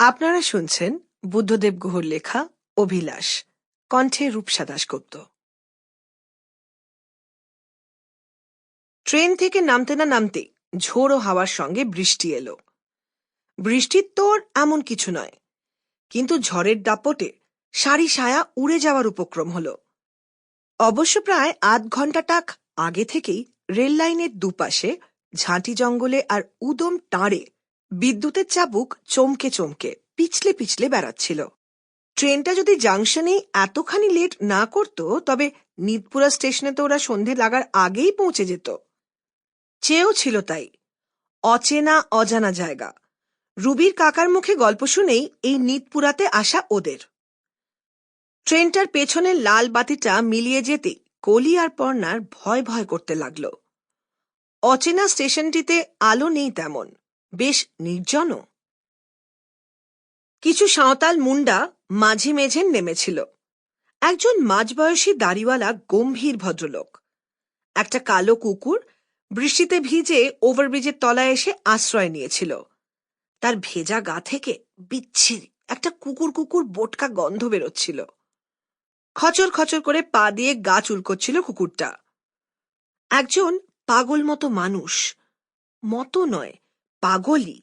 আপনারা শুনছেন বুদ্ধদেব গুহর লেখা অভিলাষ, কণ্ঠে রূপসা দাশগুপ্ত। ট্রেন থেকে নামতে না নামতে ঝোড়ো হাওয়ার সঙ্গে বৃষ্টি এলো। বৃষ্টির তোর এমন কিছু নয়, কিন্তু ঝড়ের দাপটে সারি সায়া উড়ে যাওয়ার উপক্রম হল। অবশ্য প্রায় আধ ঘণ্টা টাক আগে থেকেই রেল লাইনের দুপাশে ঝাঁটি জঙ্গলে আর উদম টাঁড়ে বিদ্যুতের চাবুক চমকে চমকে, পিছলে পিছলে বেড়াচ্ছিল। ট্রেনটা যদি জাংশনে এতখানি লেট না করত, তবে নিদপুরা স্টেশনে তো ওরা সন্ধে লাগার আগেই পৌঁছে যেত। চেয়েও ছিল তাই। অচেনা, অজানা জায়গা। রুবির কাকার মুখে গল্প শুনেই এই নিদপুরাতে আসা ওদের। ট্রেনটার পেছনের লাল বাতিটা মিলিয়ে যেতে কলি আর পর্নার ভয় ভয় করতে লাগল। অচেনা স্টেশনটিতে আলো নেই তেমন। বেশ নির্জনও। কিছু সাঁওতাল মুন্ডা মাঝে মেঝে নেমেছিল। একজন মাঝবয়সী দাড়িওয়ালা গম্ভীর ভদ্রলোক। একটা কালো কুকুর বৃষ্টিতে ভিজে ওভারব্রিজের তলায় এসে আশ্রয় নিয়েছিল। তার ভেজা গা থেকে বিচ্ছিরি একটা কুকুর কুকুর বোটকা গন্ধ বেরোচ্ছিল। খচর খচর করে পা দিয়ে গা চুলকোচ্ছিল কুকুরটা। একজন পাগল মতো মানুষ, মতো নয় পাগলই।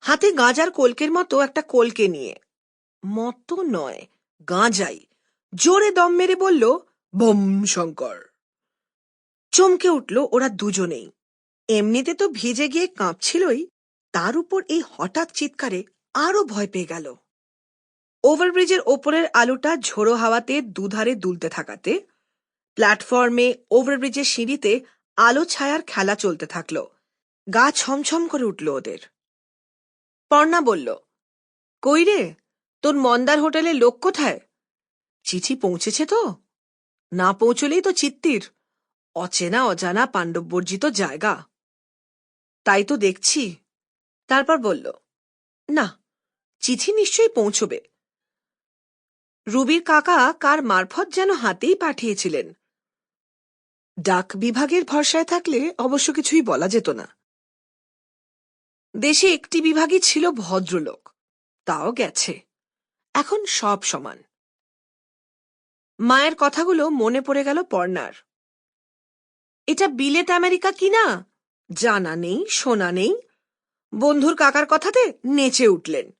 হাতে গাঁজার কলকের মতো একটা কলকে নিয়ে। মতো নয়, গাঁজাই। জোরে দম মেরে বলল, বম, শঙ্কর। চমকে উঠল ওরা দুজনেই। এমনিতে তো ভিজে গিয়ে কাঁপছিলই, তার উপর এই হঠাৎ চিৎকারে আরও ভয় পেয়ে গেল। ওভারব্রিজের ওপরের আলোটা ঝোড়ো হাওয়াতে দুধারে দুলতে থাকাতে, প্ল্যাটফর্মে ওভারব্রিজের সিঁড়িতে আলো ছায়ার খেলা চলতে থাকল। গা ছমছম করে উঠল ওদের। পর্ণা বলল, কই রে? তোর মন্দার হোটেলে লোক কোথায়? চিঠি পৌঁছেছে তো। না পৌঁছলেই তো চিত্তির। অচেনা অজানা পাণ্ডববর্জিত জায়গা। তাই তো দেখছি। তারপর বলল, না, চিঠি নিশ্চয়ই পৌঁছবে। রুবির কাকা কার মারফত যেন হাতেই পাঠিয়েছিলেন। ডাক বিভাগের ভরসায় থাকলে অবশ্য কিছুই বলা যেত না। দেশে একটি বিভাগই ছিল ভদ্রলোক। তাও গেছে। এখন সব সমান। মায়ের কথাগুলো মনে পড়ে গেল পর্নার। এটা বিলেত আমেরিকা কিনা জানা নেই, শোনা নেই। বন্ধুর কাকার কথাতে নেচে উঠলেন।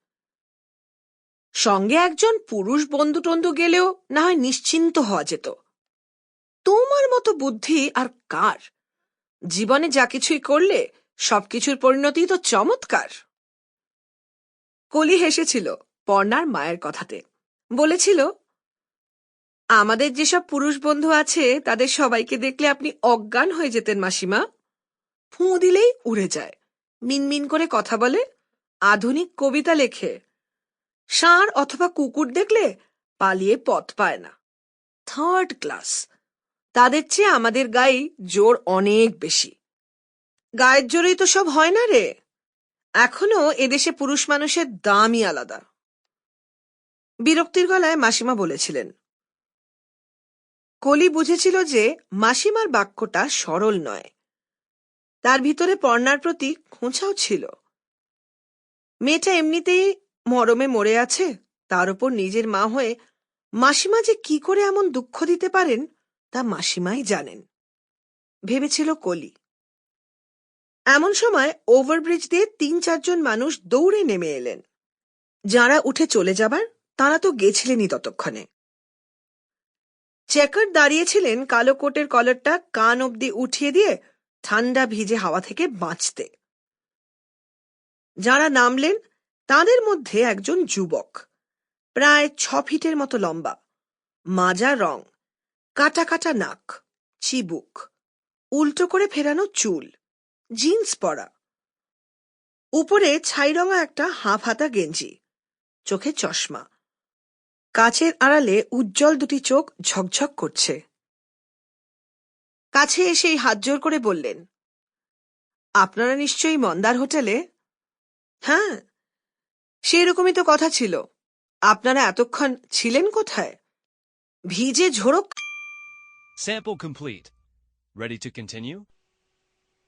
সঙ্গে একজন পুরুষ বন্ধু টন্ধু গেলেও না হয় নিশ্চিন্ত হওয়া যেত। তোমার মতো বুদ্ধি আর কার? জীবনে যা কিছুই করলে সবকিছুর পরিণতি তো চমৎকার। কলি হেসেছিল পর্ণার মায়ের কথাতে। বলেছিল, আমাদের যেসব পুরুষ বন্ধু আছে, তাদের সবাইকে দেখলে আপনি অজ্ঞান হয়ে যেতেন, মাসিমা। ফুঁ দিলেই উড়ে যায়। মিনমিন করে কথা বলে, আধুনিক কবিতা লেখে। ষাঁড় অথবা কুকুর দেখলে পালিয়ে পথ পায় না। Third class. তাদের চেয়ে আমাদের গায়ে জোর অনেক বেশি। গায়ের জোরেই তো সব হয় না রে। এখনও এদেশে পুরুষ মানুষের দামই আলাদা। বিরক্তির গলায় মাসিমা বলেছিলেন, কলি বুঝেছিল যে মাসিমার বাক্যটা সরল নয়। তার ভিতরে পর্ণার প্রতি খোঁচাও ছিল। মেয়েটা এমনিতেই মরমে মরে আছে, তার উপর নিজের মা হয়ে মাসিমা যে কি করে এমন দুঃখ দিতে পারেন তা মাসিমাই জানেন। ভেবেছিল কলি। এমন সময় ওভারব্রিজ দিয়ে তিন চারজন মানুষ দৌড়ে নেমে এলেন। যারা উঠে চলে যাবার, তারা তো গেছিলেনই ততক্ষণে। চেকার দাঁড়িয়েছিলেন কালো কোটের কলারটা কান অবধি উঠিয়ে দিয়ে ঠান্ডা ভিজে হাওয়া থেকে বাঁচতে। যারা নামলেন, তাদের মধ্যে একজন যুবক, প্রায় ছ ফিটের মতো লম্বা, মাজা রং, কাটা কাটা নাক, চিবুক, উল্টো করে ফেরানো চুল। জিন্স পরা। উপরে ছাইরঙা একটা হাফ হাতা গেঞ্জি। চোখে চশমা। কাছের আড়ালে উজ্জ্বল দুটি চোখ ঝকঝক করছে। কাছে এসেই হাত জোর করে বললেন, আপনারা নিশ্চয়ই মন্দার হোটেলে? হ্যাঁ সেরকমই তো কথা ছিল। আপনারা এতক্ষণ ছিলেন কোথায়? ভিজে ঝোড়ক Sample complete. Ready to continue?